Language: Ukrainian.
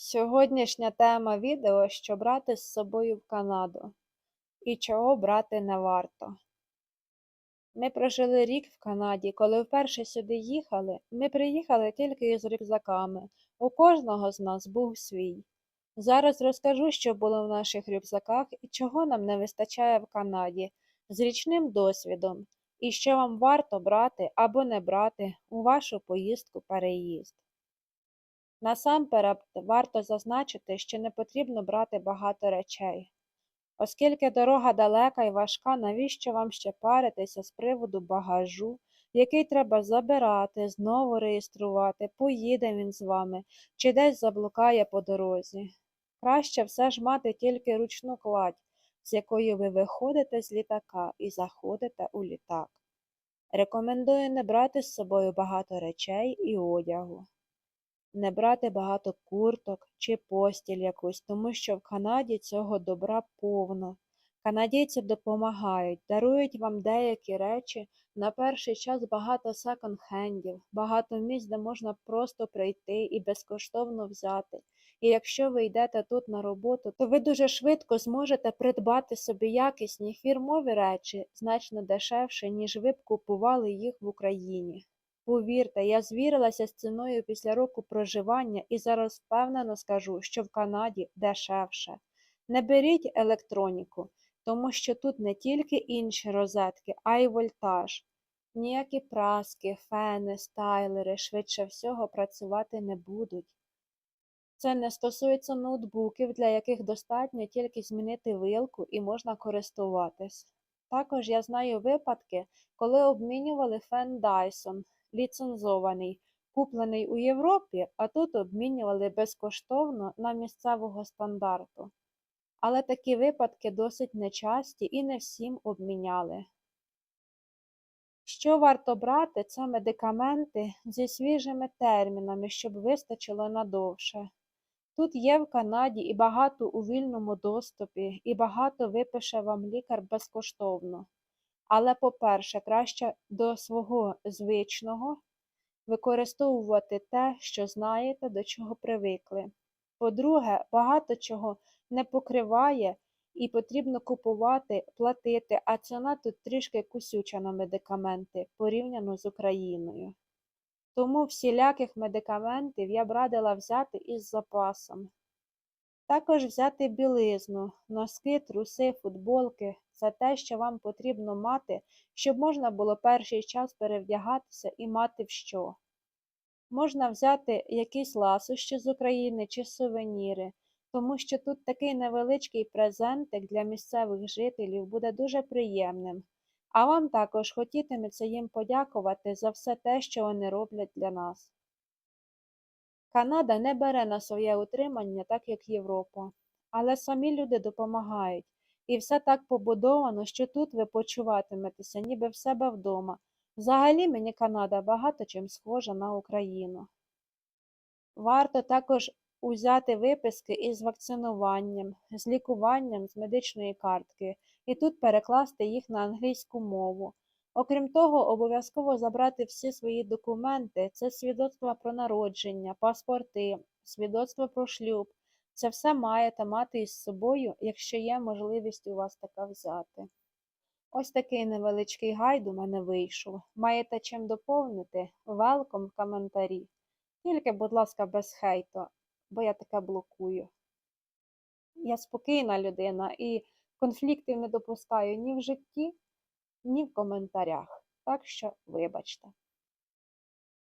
Сьогоднішня тема відео що брати з собою в Канаду і чого брати не варто. Ми прожили рік в Канаді. Коли вперше сюди їхали, ми приїхали тільки із рюкзаками. У кожного з нас був свій. Зараз розкажу, що було в наших рюкзаках і чого нам не вистачає в Канаді з річним досвідом, і що вам варто брати або не брати у вашу поїздку-переїзд. Насамперед варто зазначити, що не потрібно брати багато речей. Оскільки дорога далека і важка, навіщо вам ще паритися з приводу багажу, який треба забирати, знову реєструвати, поїде він з вами чи десь заблукає по дорозі. Краще все ж мати тільки ручну кладь, з якою ви виходите з літака і заходите у літак. Рекомендую не брати з собою багато речей і одягу не брати багато курток чи постіль якусь, тому що в Канаді цього добра повно. Канадійці допомагають, дарують вам деякі речі. На перший час багато секонд-хендів, багато місць, де можна просто прийти і безкоштовно взяти. І якщо ви йдете тут на роботу, то ви дуже швидко зможете придбати собі якісні фірмові речі значно дешевше, ніж ви б купували їх в Україні. Повірте, я звірилася з ціною після року проживання і зараз впевнено скажу, що в Канаді дешевше. Не беріть електроніку, тому що тут не тільки інші розетки, а й вольтаж. Ніякі праски, фени, стайлери швидше всього працювати не будуть. Це не стосується ноутбуків, для яких достатньо тільки змінити вилку і можна користуватись. Також я знаю випадки, коли обмінювали фен Dyson ліцензований, куплений у Європі, а тут обмінювали безкоштовно на місцевого стандарту. Але такі випадки досить нечасті і не всім обміняли. Що варто брати, це медикаменти зі свіжими термінами, щоб вистачило надовше. Тут є в Канаді і багато у вільному доступі, і багато випише вам лікар безкоштовно. Але, по-перше, краще до свого звичного використовувати те, що знаєте, до чого привикли. По-друге, багато чого не покриває і потрібно купувати, платити, а ціна тут трішки кусюча на медикаменти порівняно з Україною. Тому всіляких медикаментів я б радила взяти із запасом. Також взяти білизну, носки, труси, футболки це те, що вам потрібно мати, щоб можна було перший час перевдягатися і мати в що. Можна взяти якісь ласощі з України чи сувеніри, тому що тут такий невеличкий презентик для місцевих жителів буде дуже приємним, а вам також хотітиметься їм подякувати за все те, що вони роблять для нас. Канада не бере на своє утримання, так як Європа, але самі люди допомагають, і все так побудовано, що тут ви почуватиметеся, ніби в себе вдома. Взагалі мені Канада багато чим схожа на Україну. Варто також узяти виписки із вакцинуванням, з лікуванням з медичної картки і тут перекласти їх на англійську мову. Окрім того, обов'язково забрати всі свої документи, це свідоцтва про народження, паспорти, свідоцтво про шлюб. Це все маєте мати із собою, якщо є можливість у вас така взяти. Ось такий невеличкий гайд у мене вийшов. Маєте чим доповнити? Велком в коментарі. Тільки, будь ласка, без хейту, бо я таке блокую. Я спокійна людина і конфліктів не допускаю ні в житті, ні в коментарях. Так що вибачте.